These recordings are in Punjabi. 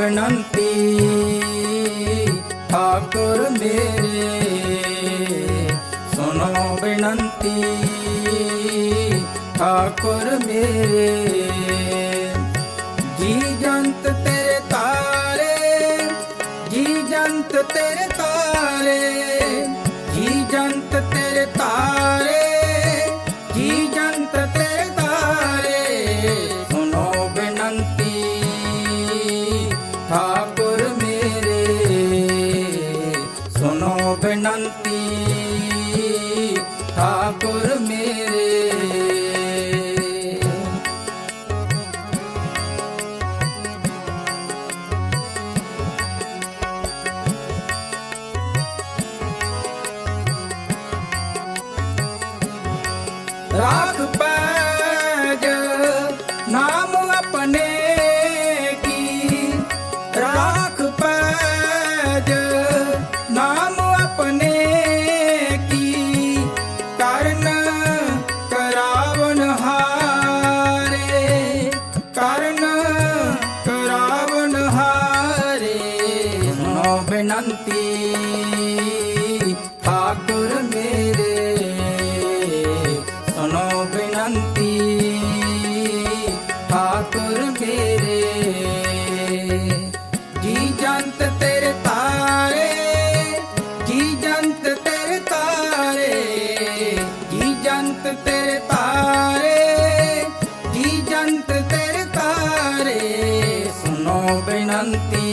ਬੇਨੰਤੀ ਠਾਕੁਰ ਮੇਰੇ ਸੁਨੋ ਬੇਨੰਤੀ ਠਾਕੁਰ ਮੇਰੇ ਨਾਮ ਆਪਣੇ ਕੀ ਰਾਖ ਪੈਜ ਨਾਮ ਆਪਣੇ ਕੀ ਕਰਨ ਕਰਾਵਨ ਹਾਰੇ ਕਰਨ ਕਰਾਵਨ ਹਾਰੇ। ਸੁਨੋ ਬੇਨੰਤੀ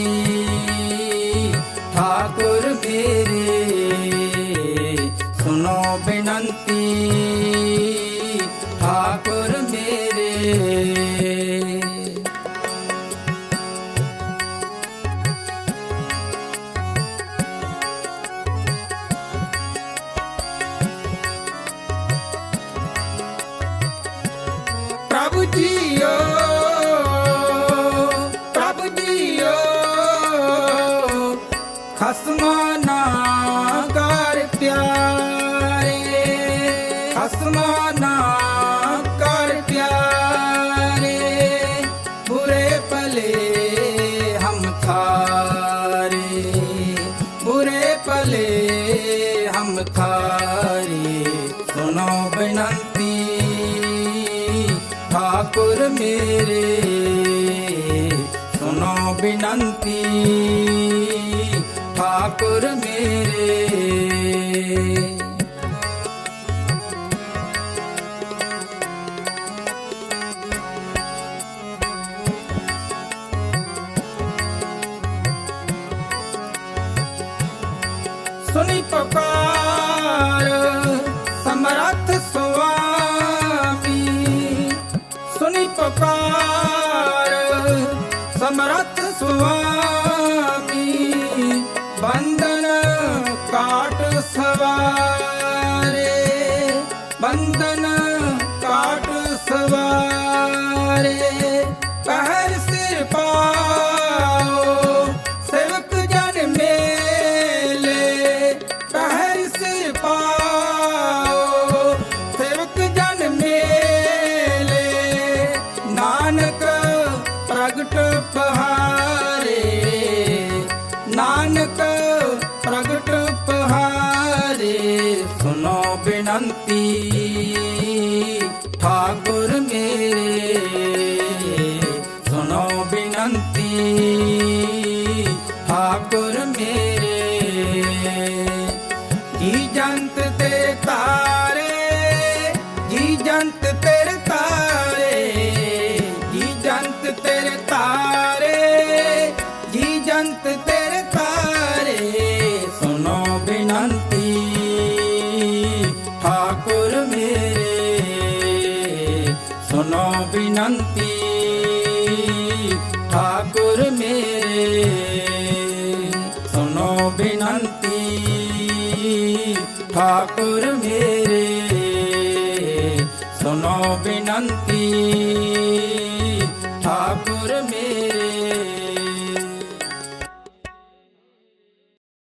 ਠਾਕੁਰ ਮੇਰੇ ਸੁਨੋ ਬੇਨੰਤੀ ਹਮ ਥਾਰੇ ਸੁਨੋ ਬੇਨੰਤੀ ਠਾਕੁਰ ਮੇਰੇ ਸੁਨੋ ਬਿਨੰਤੀ ਠਾਕੁਰ ਮੇਰੇ ਪਹਾਰੇ ਨਾਨਕ ਪ੍ਰਗਟ ਪਹਾਰੇ ਸੁਨੋ ਬੇਨੰਤੀ, ਠਾਕੁਰ ਮੇਰੇ ਸੁਨੋ ਬੇਨੰਤੀ, ਠਾਕੁਰ ਮੇਰੇ ਜੀ ਜੰਤ ਤੇਰੇ ਤਾਰੇ ਜੀ ਤੇਰੇ ਤਾਰੇ ਸੁਨੋ ਬੇਨੰਤੀ। ਠਾਕੁਰ ਮੇਰੇ ਸੁਨੋ ਬੇਨੰਤੀ। ਠਾਕੁਰ ਮੇਰੇ ਸੁਨੋ ਬੇਨੰਤੀ। ਠਾਕੁਰ ਮੇਰੇ ਸੁਨੋ ਬੇਨੰਤੀ। ਠਾਕੁਰ ਮੇਰੇ